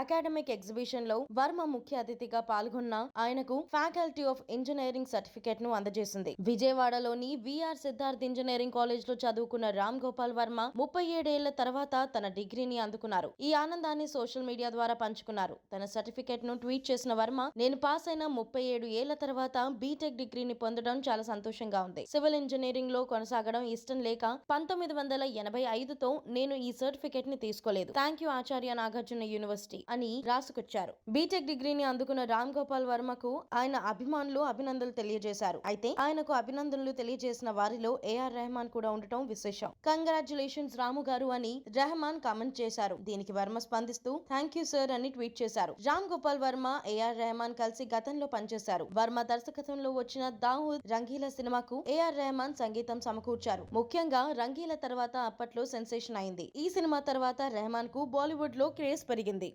Academic ఎగ్జిబిషన్లో వర్మ ముఖ్య అతిథిగా పాల్గొన్న ఆయనకు ఫ్యాకల్టీ ఆఫ్ ఇంజనీరింగ్ సర్టిఫికేట్ను అందజేసింది. విజయవాడలోని విఆర్ సిద్ధార్థ్ ఇంజనీరింగ్ కాలేజ్లో చదువుకున్న రామ్ గోపాల్ వర్మ ముప్పై ఏడేళ్ళ తర్వాత తన డిగ్రీని అందుకున్నారు. ఈ ఆనందాన్ని సోషల్ మీడియా ద్వారా పంచుకున్నారు. తన సర్టిఫికేట్ను ట్వీట్ చేసిన వర్మ నేను పాస్ అయిన ముప్పై ఏడు ఏళ్ళ తర్వాత బీటెక్ డిగ్రీని పొందడం చాలా సంతోషంగా ఉంది. సివిల్ ఇంజనీరింగ్లో కొనసాగడం ఇష్టం లేక పంతొమ్మిది వందల ఎనభై ఐదుతో నేను ఈ సర్టిఫికేట్ని తీసుకోలేదు. Thank you Acharya Nagarjuna university అని రాసుకొచ్చారు. బీటెక్ డిగ్రీని అందుకున్న రామ్ గోపాల్ వర్మకు ఆయన అభిమానులు అభినందనలు తెలియజేశారు. అయితే ఆయనకు అభినందనలు తెలియజేసిన వారిలో ఏఆర్ రెహమాన్ కూడా ఉండటం విశేషం. కంగ్రాచులేషన్స్ రాము గారు అని రెహమాన్ కామెంట్ చేశారు. దీనికి వర్మ స్పందిస్తూ థ్యాంక్ యూ సార్ అని ట్వీట్ చేశారు. రామ్ గోపాల్ వర్మ ఏఆర్ రెహమాన్ కలిసి గతంలో పనిచేశారు. వర్మ దర్శకత్వంలో వచ్చిన దావుద్ రంగీల సినిమాకు ఏఆర్ రెహమాన్ సంగీతం సమకూర్చారు. ముఖ్యంగా రంగీల తర్వాత అప్పట్లో సెన్సేషన్ అయింది. ఈ సినిమా తర్వాత రెహమాన్కు బాలీవుడ్లో క్రేజ్ పెరిగింది.